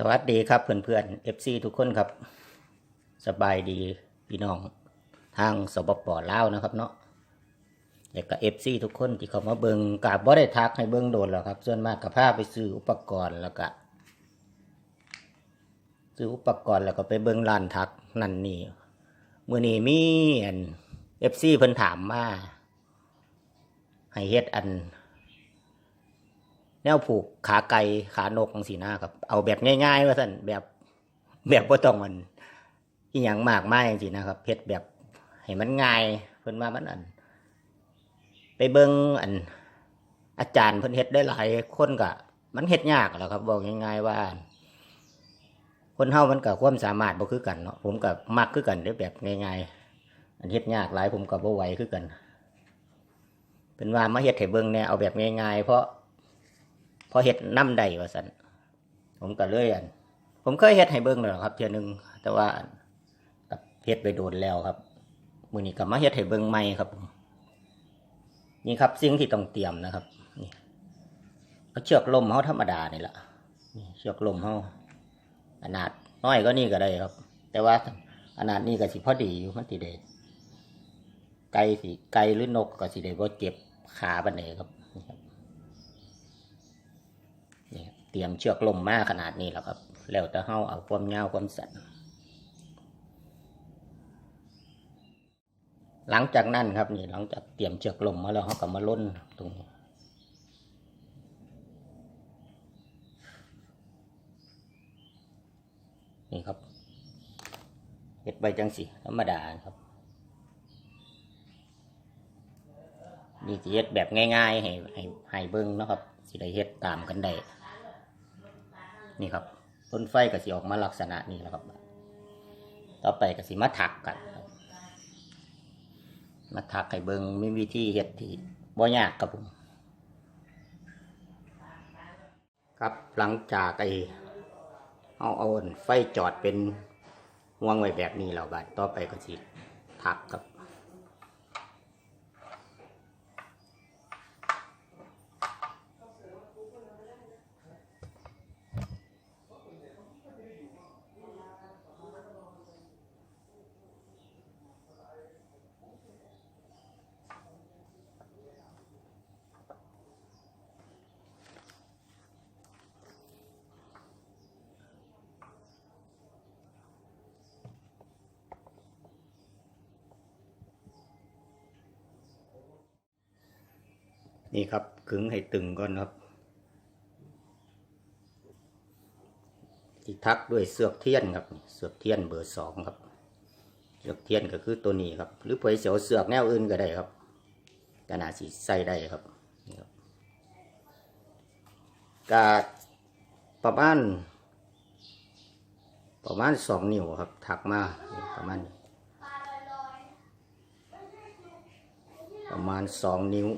สวัสดีครับเพื่อนๆ FC ทุกคนครับ สบายดีพี่น้องทางสปปลาวนะครับเนาะแล้วก็ FC ทุกคนที่เขามาเบิงกาบ่ได้ทักให้เบิงโดนหรอกครับส่วนมากกับพาไปซื้ออุปกรณ์แล้วก็ซื้ออุปกรณ์แล้วก็ไปเบิงร้านทักนั่นนี่มื้อนี้มีอัน FC เพิ่นถามมาให้เฮ็ดอัน นวผูกขาไก่ขานกจังสีหนะครับ เอาแบบง่ายๆว่าสั่นแบบแบบบ่ต้องมันอีหยังมากมายจังซี่นะครับเฮ็ดแบบให้มันง่ายเพิ่นว่ามันอัน ไปเบิ่งอัน อาจารย์เพิ่นเฮ็ดได้หลายคนก็มันเฮ็ดยากแหล้วครับ บอกง่ายๆว่า คนเฮามันก็ความสามารถบ่คือกันเนาะผมก็มักคือกันเด้อแบบง่ายๆอันเฮ็ดยากหลายผมก็บ่ไหวคือกันเป็นว่ามาเฮ็ดให้เบิ่งแหน่เอาแบบง่ายๆเพราะ พอเฮ็ดน้ำใดว่าสันผมก็เลยอันผมเคยเฮ็ดให้เบิ่งแล้วครับ เทื่อหนึงแต่ว่ากับเฮ็ดไปโดนแล้วครับมือนี้ก็มาเฮ็ดให้เบิ่งใหม่ครับ นี่ครับสิ่งที่ต้องเตรียมนะครับ นี่เอาเชือกลมเฮาธรรมดานี่ล่ะเชือกลมเฮาขนาดน้อยก็นี่ก็ได้ครับ แต่ว่าขนาดนี้ก็สิพอดีอยู่มันสิได้ไก่สิไก่หรือนกก็สิได้บ่เจ็บขาปานใดครับนี่ครับ นี่ครับ เตรียมเชือกลมมากขนาดนี้แล้วครับ แล้วแต่เฮาเอาความยาวความสั้นหลังจากนั้นครับนี่หลังจากเตรียมเชือกลมมาแล้วเฮาก็มาล้นตรงนี้นี่ครับเฮ็ดใบจังสิธรรมดาครับนี่สิเฮ็ดแบบง่ายๆให้ให้ให้เบิ่งเนาะครับสิได้เฮ็ดตามกันได้ นี่ครับ ต้นไฟก็สิออกมาลักษณะนี้แล้วครับ ต่อไปก็สิมาถักกันมาถักให้เบิ่งมีวิธีเฮ็ดที่บ่ยากครับผมครับหลังจากไอเอาเอาไฟจอดเป็นห่วงไว้แบบนี้แล้วบัดต่อไปก็สิถักครับ นี่ครับขึงให้ตึงก่อนครับที่ทักด้วยเสือกเทียนครับ เสือกเทียนเบอร์สองครับ เสือกเทียนก็คือตัวนี้ครับ หรือเผยเสียวเสือกแนวอื่นก็ได้ครับขนาดสีใส่ได้ครับนี่ครับกาประมาณประมาณสองนิ้วครับ ถักมาประมาณประมาณสองนิ้ว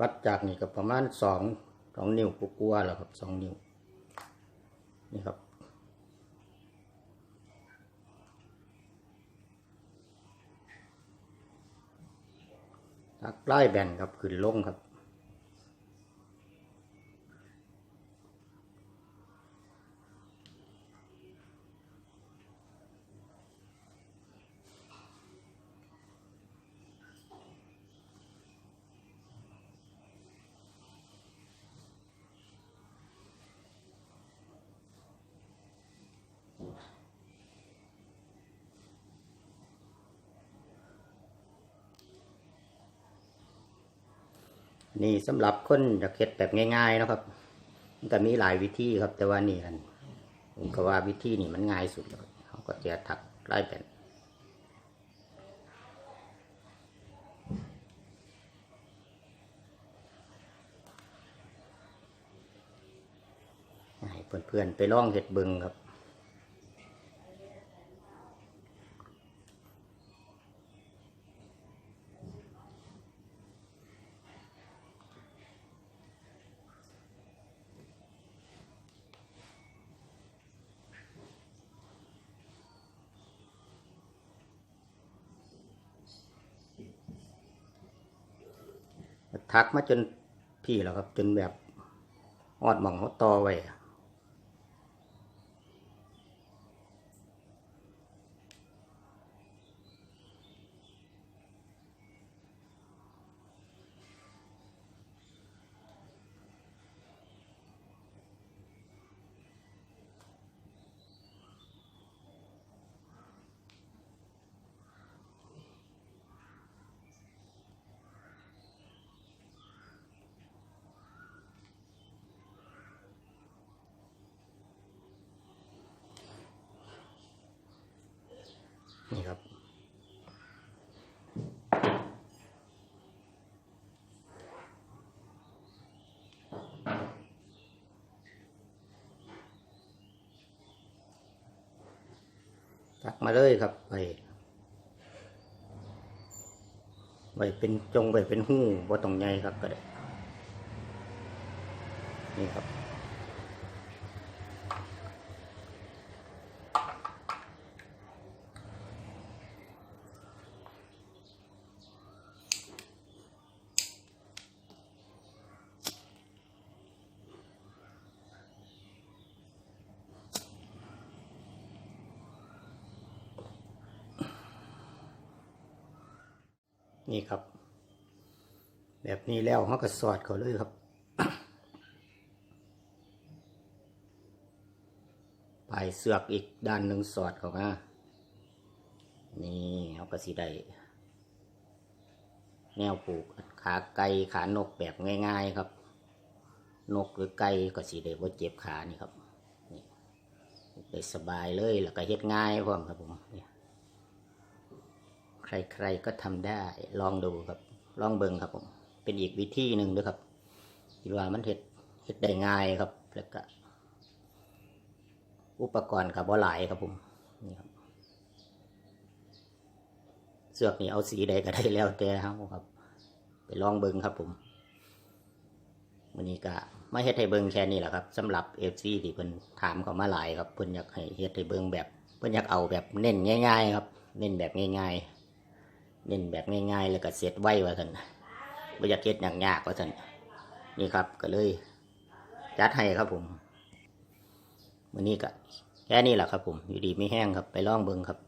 วัดจากนี่ก็ประมาณสองสองนิ้วกลัวๆแล้วครับสองนิ้วนี่ครับทักไล่แบนครับขึ้นลงครับ นี่สำหรับคนอยากเฮ็ดแบบง่ายๆนะครับ มันก็มีหลายวิธีครับ แต่ว่านี่อันผมก็ว่าวิธีนี่มันง่ายสุดเขาก็จะถักไล่เป็นให้เพื่อนๆไปลองเฮ็ดเบิงครับ ทักมาจนพี่แล้วครับ จนแบบออดหมองเขาต่อไว้ ตักมาเลยครับไปไว้เป็นจงไว้เป็นหู้บ่ต้องใหญ่ครับก็ได้ นี่ครับ แบบนี้แล้วเขาก็สอดเขาเลยครับปลายเสือกอีกด้านหนึ่งสอดเขามานี่เขาก็สิได้แนวปลูกขาไก่ขานกแบบง่าย ๆครับ นกหรือไก่ก็สิได้บ่าเจ็บขานี่ครับนี่ได้สบายเลยแล้วก็เฮ็ดง่ายพร้อมครับผมนี่ ใครๆก็ทำได้ลองดูครับ ลองเบิ่งครับผมเป็นอีกวิธีหนึ่งด้วยครับคิดว่ามันเฮ็ดเฮ็ดได้ง่ายครับ แล้วก็ อุปกรณ์กับว่าหลายครับผมนี่ครับเสือกนี่เอาสีใดก็ได้แล้วแต่ครับครับ ไปลองเบิ่งครับผมวันนี้ก็มาเฮ็ดให้เบิ่งแค่นี้แหละครับสำหรับเอฟซีที่เพิ่นถามเข้ามาหลายครับเพิ่นอยากให้เฮ็ดให้เบิ่งแบบเพิ่นอยากเอาแบบเน้นง่าย ๆ ครับ เน้นแบบง่าย ๆ เน้นแบบง่ายๆ แล้วก็เสร็จไวว่าท่านบ่อยากเก็ดยากๆว่าท่านนี่ครับก็เลยจัดให้ครับผมวันนี้ก็แค่นี้แหละครับผม อยู่ดีไม่แห้งครับไปล่องเบิงครับ